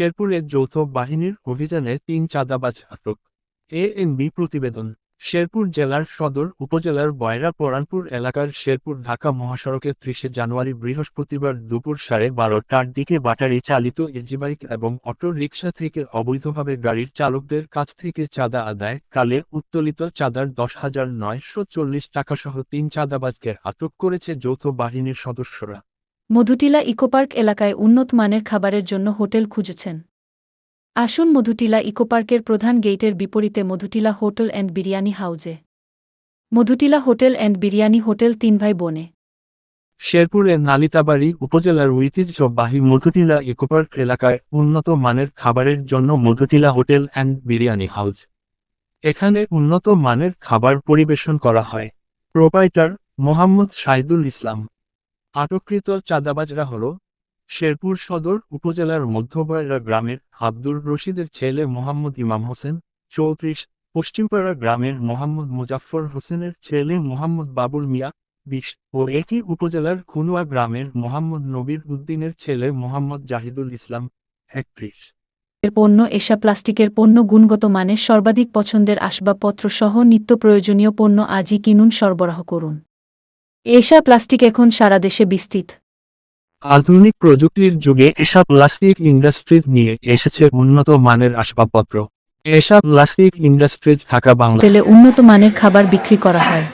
শেরপুরে যৌথ বাহিনীর অভিযানে তিন চাঁদাবাজ আটক। এএনবি প্রতিবেদন, শেরপুর জেলার সদর উপজেলার বয়রা পরানপুর এলাকার শেরপুর ঢাকা মহাসড়কে ত্রিশে জানুয়ারি বৃহস্পতিবার দুপুর সাড়ে বারোটার দিকে ব্যাটারি চালিত ইজিবাইক এবং অটো রিকশা থেকে অবৈধভাবে গাড়ির চালকদের কাছ থেকে চাঁদা আদায় কালে উত্তোলিত চাঁদার দশ হাজার নয়শো চল্লিশ টাকাসহ তিন চাঁদাবাজকে আটক করেছে যৌথ বাহিনীর সদস্যরা। মধুটিলা ইকোপার্ক এলাকায় উন্নত মানের খাবারের জন্য হোটেল খুঁজছেন। আসুন মধুটিলা ইকোপার্কের প্রধান গেইটের বিপরীতে মধুটিলা হোটেল অ্যান্ড বিরিয়ানি হাউজে। Madhutila hotel and biryani hotel তিন ভাই বোনে। শেরপুরের নালিতাবাড়ি উপজেলার ঐতিহ্যবাহী মধুটিলা ইকোপার্ক এলাকায় উন্নত মানের খাবারের জন্য Madhutila hotel and biryani house. এখানে উন্নত মানের খাবার পরিবেশন করা হয়। প্রোপাইটার মোহাম্মদ শাহিদুল ইসলাম। আটককৃত চাঁদাবাজরা হল শেরপুর সদর উপজেলার মধ্যবয়রা গ্রামের আব্দুর রশিদের ছেলে মোহাম্মদ ইমাম হোসেন, চৌত্রিশ, পশ্চিমপাড়া গ্রামের মোহাম্মদ মুজাফফর হোসেনের ছেলে মোহাম্মদ বাবুল মিয়া, বিশ ও একই উপজেলার খুনুয়া গ্রামের মোহাম্মদ নবীর উদ্দিনের ছেলে মোহাম্মদ জাহিদুল ইসলাম, একত্রিশ। এর পণ্য এসা প্লাস্টিকের পণ্য গুণগত মানের সর্বাধিক পছন্দের আসবাবপত্র সহ নিত্য প্রয়োজনীয় পণ্য আজই কিনুন সরবরাহ করুন। এশা প্লাস্টিক এখন সারা দেশে বিস্তৃত। আধুনিক প্রযুক্তির যুগে এসব প্লাস্টিক ইন্ডাস্ট্রিজ নিয়ে এসেছে উন্নত মানের আসবাবপত্র। এসব প্লাস্টিক ইন্ডাস্ট্রিজ ঢাকা বাংলা। হোটেলে উন্নত মানের খাবার বিক্রি করা হয়।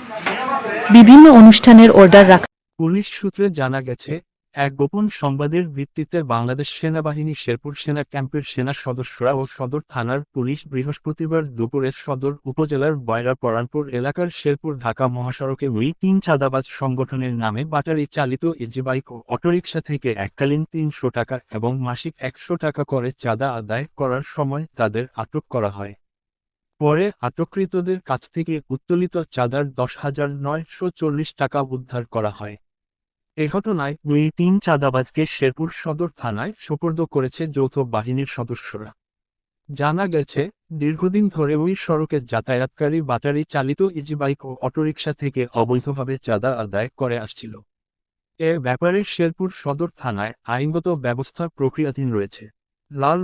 বিভিন্ন অনুষ্ঠানের অর্ডার রাখা পুলিশ সূত্রে জানা গেছে এক গোপন সংবাদের ভিত্তিতে বাংলাদেশ সেনাবাহিনী শেরপুর সেনা ক্যাম্পের সেনা সদস্যরা ও সদর থানার পুলিশ বৃহস্পতিবার দুপুরে সদর উপজেলার বয়রা পরানপুর এলাকার শেরপুর ঢাকা মহাসড়কে ওই তিন চাঁদাবাজ সংগঠনের নামে ব্যাটারি চালিত ইজিবাইক ও অটোরিকশা থেকে এককালীন তিনশো টাকা এবং মাসিক একশো টাকা করে চাঁদা আদায় করার সময় তাদের আটক করা হয়। পরে আটককৃতদের কাছ থেকে উত্তোলিত চাঁদার দশ হাজার নয়শো চল্লিশ টাকা উদ্ধার করা হয়। এ ঘটনায় ওই তিন চাঁদাবাজকে শেরপুর সদর থানায় সোপর্দ করেছে যৌথ বাহিনীর সদস্যরা। জানা গেছে, দীর্ঘদিন ধরে ওই সড়কে যাতায়াতকারী ব্যাটারি চালিত ইজিবাইক ও অটোরিকশা থেকে অবৈধভাবে চাঁদা আদায় করে আসছিল। এ ব্যাপারে শেরপুর সদর থানায় আইনগত ব্যবস্থা প্রক্রিয়াধীন রয়েছে। লাল